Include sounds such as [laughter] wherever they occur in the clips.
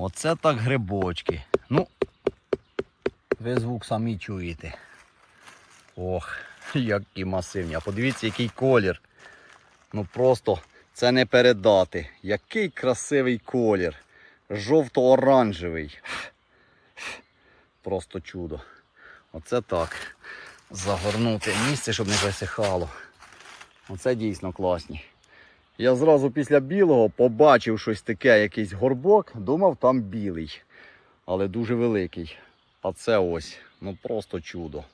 Оце так грибочки. Ну, ви звук самі чуєте. Ох, які масивні. А подивіться, який колір. Ну просто це не передати. Який красивий колір. Жовто-оранжевий. Просто чудо. Оце так. Загорнути місце, щоб не висихало. Оце дійсно класні. Я зразу після білого побачив щось таке, якийсь горбок, думав там білий, але дуже великий. А це ось, ну просто чудо.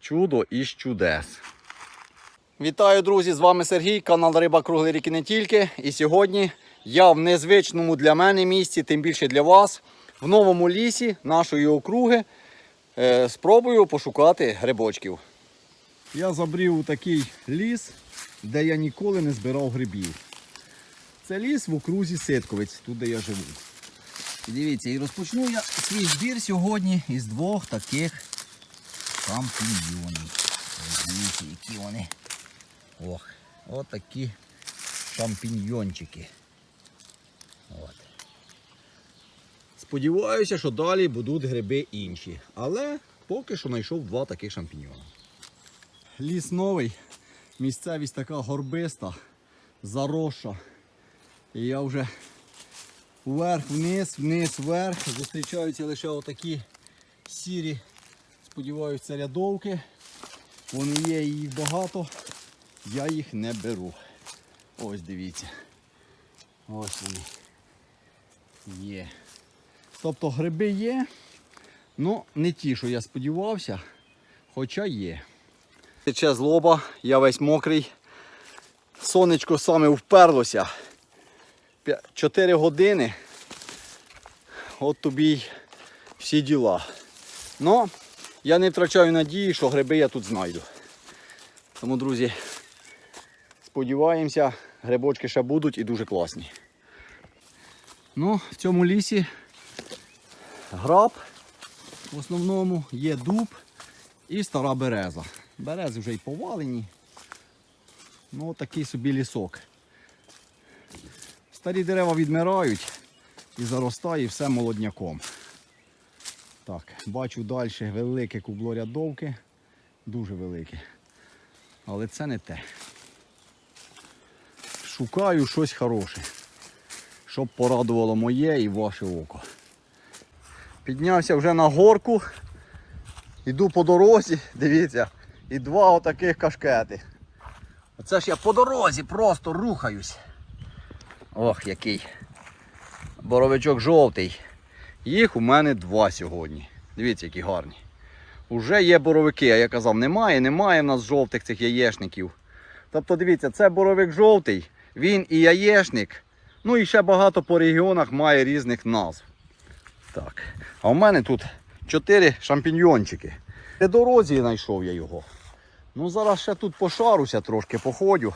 Чудо із чудес. Вітаю, друзі! З вами Сергій, канал Риба Круглий рік і не тільки. І сьогодні я в незвичному для мене місці, тим більше для вас, в новому лісі нашої округи. Е, спробую пошукати грибочків. Я забрів у такий ліс, де я ніколи не збирав грибів. Це ліс в окрузі Ситковець, тут де я живу. Дивіться, і розпочну я свій збір сьогодні із двох таких шампіньйонів. Дивіться, які вони. Ох, отакі шампіньйончики. От. Сподіваюся, що далі будуть гриби інші. Але поки що знайшов два таких шампіньйона. Ліс новий, місцевість така горбиста, заросша. І я вже вверх, вниз, вниз, вверх. Зустрічаються лише отакі сірі, сподіваюся, рядовки. Вони є, і багато. Я їх не беру. Ось дивіться. Ось вони. Є. Тобто гриби є, але не ті, що я сподівався, хоча є. Тече злоба, я весь мокрий. Сонечко саме вперлося. 4 години. От тобі й всі діла. Ну, я не втрачаю надії, що гриби я тут знайду. Тому, друзі, сподіваємося, грибочки ще будуть і дуже класні. Ну, в цьому лісі граб, в основному є дуб і стара береза. Берези вже й повалені. Ну, такий собі лісок. Старі дерева відмирають і заростає все молодняком. Так, бачу далі велике кубло рядовки. Дуже велике. Але це не те. Шукаю щось хороше, щоб порадувало моє і ваше око. Піднявся вже на горку. Іду по дорозі, дивіться, і два отаких кашкети. Оце ж я по дорозі просто рухаюсь. Ох, який. Боровичок жовтий. Їх у мене два сьогодні. Дивіться, які гарні. Уже є боровики, а я казав, немає, немає в нас жовтих цих яєшників. Тобто, дивіться, це боровик жовтий, він і яєшник. Ну і ще багато по регіонах має різних назв. Так. А у мене тут чотири шампіньйончики. По дорозі знайшов я його. Ну зараз ще тут пошаруся трошки, походю.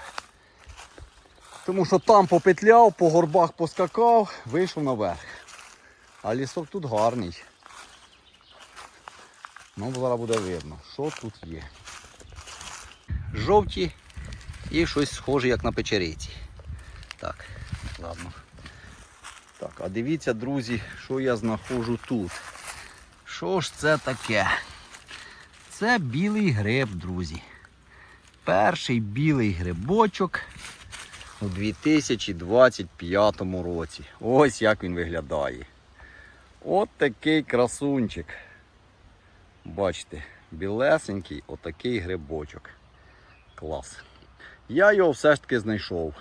Тому що там попетляв, по горбах поскакав, вийшов наверх. А лісок тут гарний. Ну, зараз буде видно, що тут є. Жовті і щось схоже, як на печериці. Так, ладно. Так, а дивіться, друзі, що я знаходжу тут. Що ж це таке? Це білий гриб, друзі. Перший білий грибочок у 2025 році. Ось як він виглядає. От такий красунчик. Бачите, білесенький отакий грибочок. Клас. Я його все ж таки знайшов.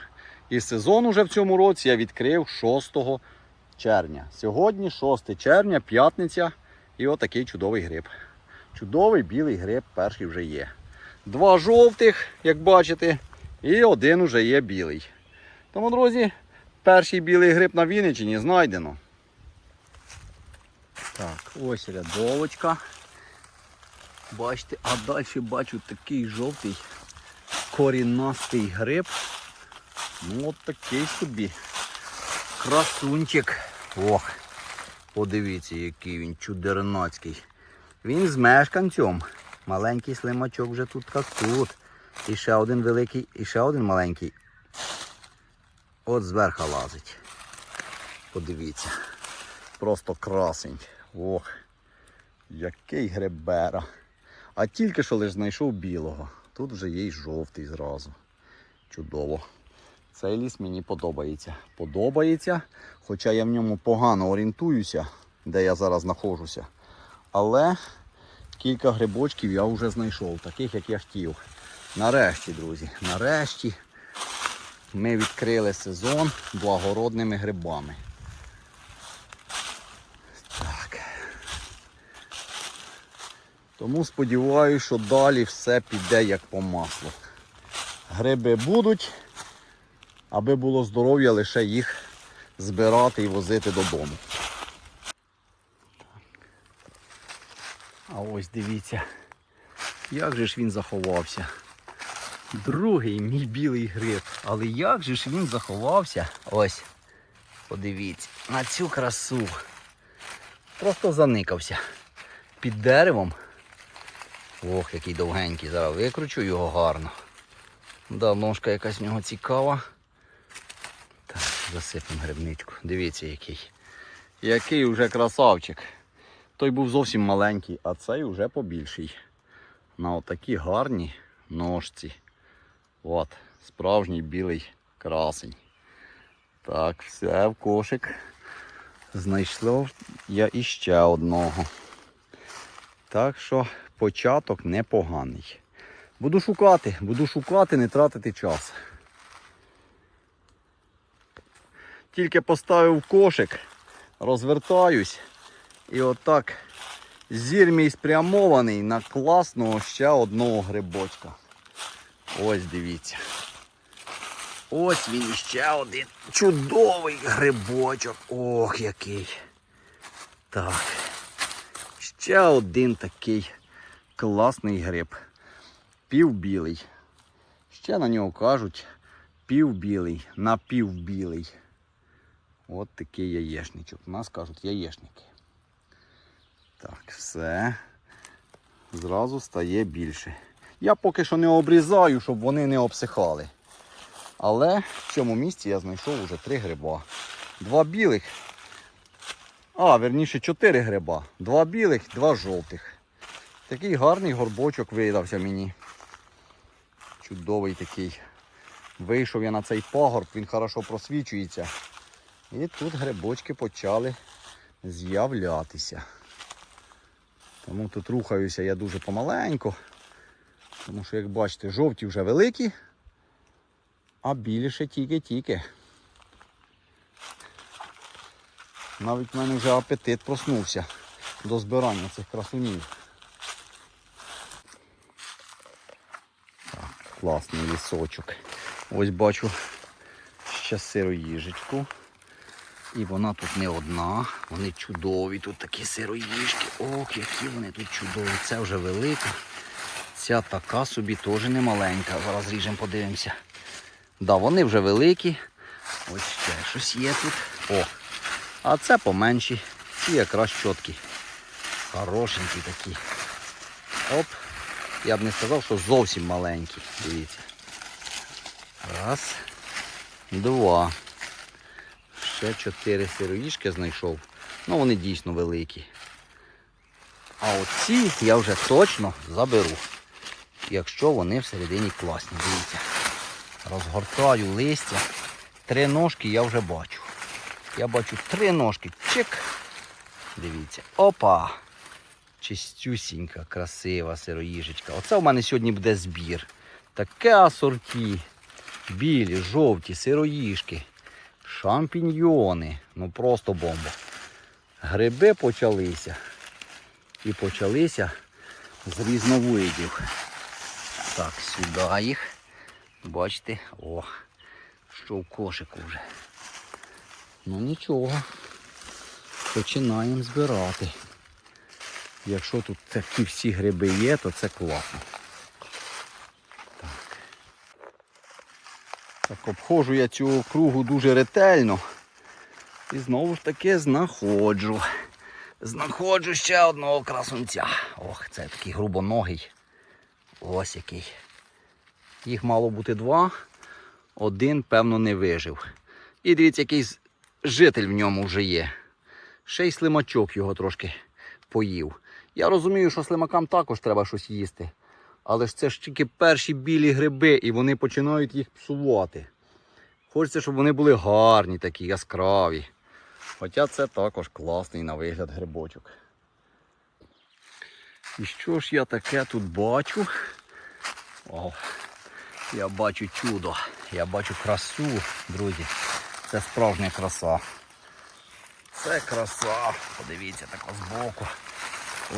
І сезон уже в цьому році я відкрив 6 червня. Сьогодні 6 червня, п'ятниця. І отакий чудовий гриб. Чудовий білий гриб перший вже є. Два жовтих, як бачите, і один уже є білий. Тому, друзі, перший білий гриб на Вінниччині знайдено. Так, ось рядовочка. Бачите, а далі бачу такий жовтий корінастий гриб. Ну от такий собі. Красунчик. Ох, подивіться, який він чудернацький. Він з мешканцем. Маленький слимачок вже тут як тут. І ще один великий, і ще один маленький. От зверха лазить. Подивіться. Просто красень. Ох, який гребера. А тільки що лиш знайшов білого. Тут вже є й жовтий зразу. Чудово. Цей ліс мені подобається. Подобається, хоча я в ньому погано орієнтуюся, де я зараз знаходжуся. Але кілька грибочків я вже знайшов, таких як я хотів. Нарешті, друзі, нарешті ми відкрили сезон благородними грибами. Так. Тому сподіваюся, що далі все піде як по маслу. Гриби будуть, аби було здоров'я лише їх збирати і возити додому. Ось дивіться, як же ж він заховався. Другий мій білий гриб. Але як же ж він заховався? Ось, подивіться, на цю красу. Просто заникався. Під деревом. Ох, який довгенький. Зараз викручу його гарно. Да, ножка якась в нього цікава. Так, засипемо грибничку. Дивіться який. Який уже красавчик. Той був зовсім маленький, а цей уже побільший. На отакій гарній ножці. От, справжній білий красень. Так, все в кошик. Знайшов я іще одного. Так що початок непоганий. Буду шукати, буду шукати, не тратити час. Тільки поставив кошик, розвертаюсь і отак зір мій спрямований на класного ще одного грибочка. Ось дивіться. Ось він іще один чудовий грибочок. Ох, який. Так. Ще один такий класний гриб. Півбілий. Ще на нього кажуть півбілий, напівбілий. От такий яєшничок. У нас кажуть яєшники. Так, все. Зразу стає більше. Я поки що не обрізаю, щоб вони не обсихали. Але в цьому місці я знайшов уже три гриба. Два білих. А, верніше, чотири гриба. Два білих, два жовтих. Такий гарний горбочок видався мені. Чудовий такий. Вийшов я на цей пагорб, він хорошо просвічується. І тут грибочки почали з'являтися. Тому тут рухаюся я дуже помаленько. Тому що, як бачите, жовті вже великі, а білі ще тільки-тільки. Навіть в мене вже апетит проснувся до збирання цих красунів. Так, класний лісочок. Ось бачу ще сироїжечку. І вона тут не одна. Вони чудові. Тут такі сироїжки. Ох, які вони тут чудові. Це вже велика. Ця така собі теж не маленька. Зараз ріжемо, подивимося. Да, вони вже великі. Ось ще щось є тут. О, а це поменші. Ці якраз чіткі. Хорошенькі такі. Оп. Я б не сказав, що зовсім маленькі. Дивіться. Раз. Два. Ще чотири сироїшки знайшов. Ну вони дійсно великі. А оці я вже точно заберу. Якщо вони всередині класні. Дивіться. Розгортаю листя. Три ножки я вже бачу. Я бачу три ножки. Чик. Дивіться. Опа! Чистюсінька, красива сироїжечка. Оце у мене сьогодні буде збір. Таке асорті. Білі, жовті, сироїжки, шампіньйони. Ну просто бомба. Гриби почалися. І почалися з різновидів. Так, сюди їх. Бачите, о, що в кошику вже. Ну нічого. Починаємо збирати. Якщо тут такі всі гриби є, то це класно. Так, обходжу я цю кругу дуже ретельно. І знову ж таки знаходжу. Знаходжу ще одного красунця. Ох, це такий грубоногий. Ось який. Їх мало бути два. Один, певно, не вижив. І дивіться, який житель в ньому вже є. Ще й слимачок його трошки поїв. Я розумію, що слимакам також треба щось їсти. Але ж це ж тільки перші білі гриби, і вони починають їх псувати. Хочеться, щоб вони були гарні, такі яскраві. Хоча це також класний на вигляд грибочок. І що ж я таке тут бачу? О, я бачу чудо, я бачу красу, друзі. Це справжня краса. Це краса. Подивіться тако збоку.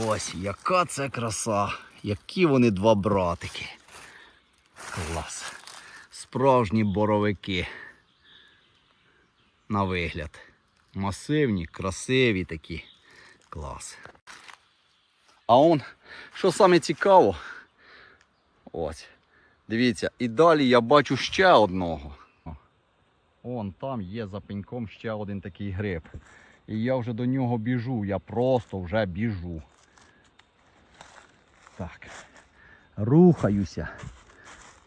Ось, яка це краса. Які вони два братики. Клас. Справжні боровики. На вигляд. Масивні, красиві такі. Клас. А он, що саме цікаво, ось. Дивіться, і далі я бачу ще одного. Он там є за пеньком ще один такий гриб. І я вже до нього біжу, я просто вже біжу. Так. Рухаюся.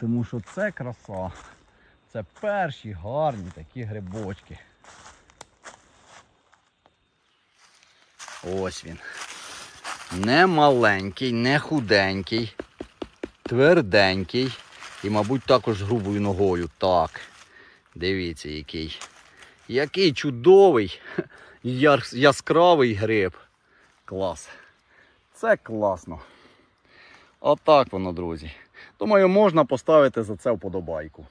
Тому що це краса. Це перші гарні такі грибочки. Ось він. Не маленький, не худенький, тверденький і, мабуть, також грубою ногою. Так. Дивіться, який. Який чудовий, [laughs] яскравий гриб. Клас. Це класно. Отак воно, друзі. Думаю, можна поставити за це вподобайку.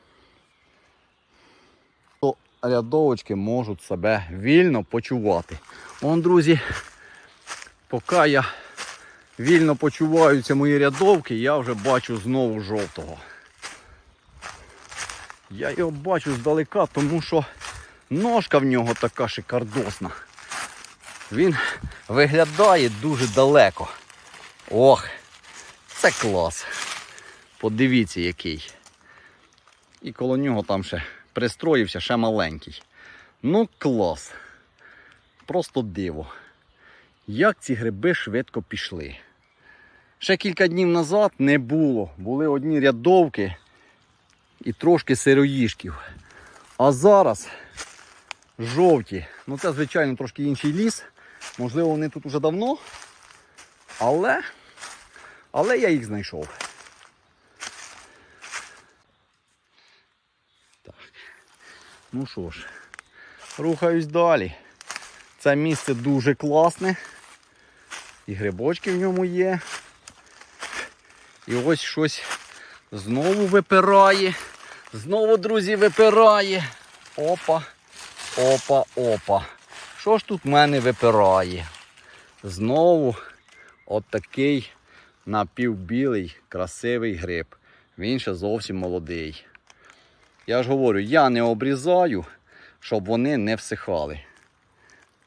То рядовочки можуть себе вільно почувати. Вон, друзі, поки я вільно почуваються мої рядовки, я вже бачу знову жовтого. Я його бачу здалека, тому що ножка в нього така шикардосна. Він виглядає дуже далеко. Ох, це клас. Подивіться який. І коло нього там ще пристроївся, ще маленький. Ну клас. Просто диво. Як ці гриби швидко пішли. Ще кілька днів назад не було. Були одні рядовки і трошки сироїшків. А зараз жовті. Ну це, звичайно, трошки інший ліс. Можливо, вони тут уже давно. Але, але я їх знайшов. Так. Ну що ж, рухаюсь далі. Це місце дуже класне. І грибочки в ньому є. І ось щось знову випирає. Знову, друзі, випирає. Опа, опа, опа. Що ж тут в мене випирає? Знову от такий напівбілий, красивий гриб. Він ще зовсім молодий. Я ж говорю, я не обрізаю, щоб вони не всихали.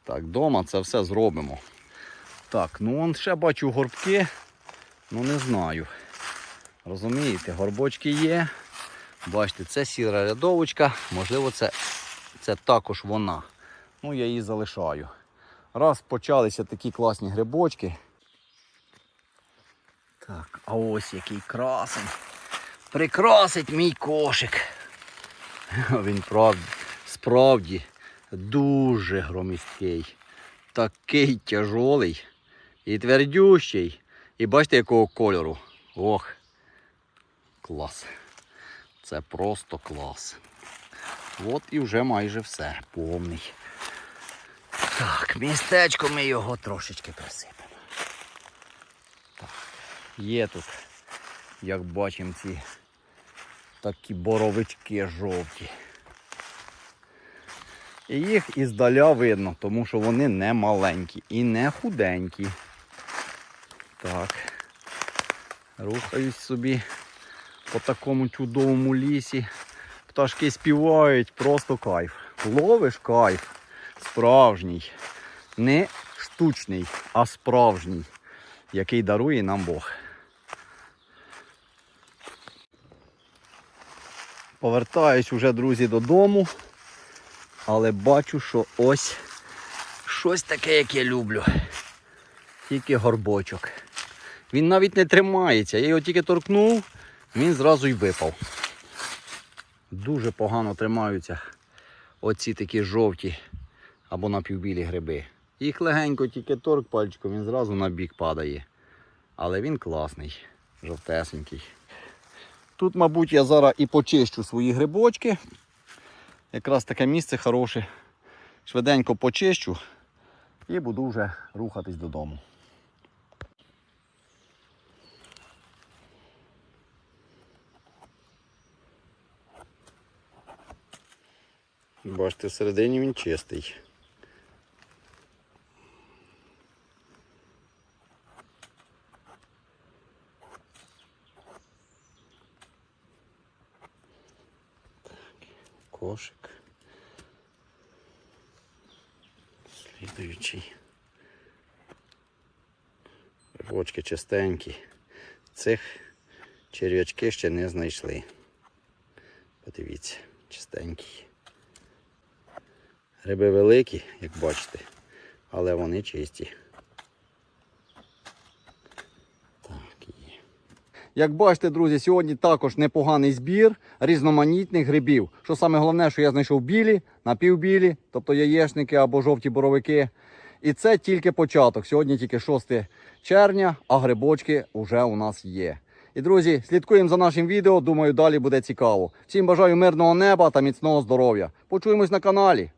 Так, вдома це все зробимо. Так, ну он ще бачу горбки. Ну не знаю. Розумієте, горбочки є. Бачите, це сіра рядовочка, можливо, це, це також вона. Ну, я її залишаю. Раз почалися такі класні грибочки. Так, а ось який красень. Прикрасить мій кошик. [laughs] Він прав... справді дуже громісткий. Такий тяжолий і твердющий. І бачите, якого кольору. Ох, клас. Це просто клас. От і вже майже все, повний. Так, містечко ми його трошечки присипемо. Є тут, як бачимо, ці такі боровички жовті. І їх іздаля видно, тому що вони не маленькі і не худенькі. Так. Рухаюсь собі по такому чудовому лісі. Пташки співають, просто кайф. Ловиш кайф. Справжній. Не штучний, а справжній, який дарує нам Бог. Повертаюсь уже, друзі, додому. Але бачу, що ось щось таке, як я люблю. Тільки горбочок. Він навіть не тримається. Я його тільки торкнув, він зразу й випав. Дуже погано тримаються оці такі жовті або напівбілі гриби. Їх легенько тільки торк пальчиком, він зразу на бік падає. Але він класний, жовтесенький. Тут, мабуть, я зараз і почищу свої грибочки. Якраз таке місце хороше. Швиденько почищу і буду вже рухатись додому. Бачите, всередині він чистий. Кошик. Слідуючий. Грибочки чистенькі. Цих черв'ячки ще не знайшли. Подивіться, чистенький. Гриби великі, як бачите, але вони чисті. Так, є. Як бачите, друзі, сьогодні також непоганий збір різноманітних грибів. Що саме головне, що я знайшов білі, напівбілі, тобто яєчники або жовті боровики. І це тільки початок. Сьогодні тільки 6 червня, а грибочки вже у нас є. І друзі, слідкуємо за нашим відео. Думаю, далі буде цікаво. Всім бажаю мирного неба та міцного здоров'я. Почуємось на каналі.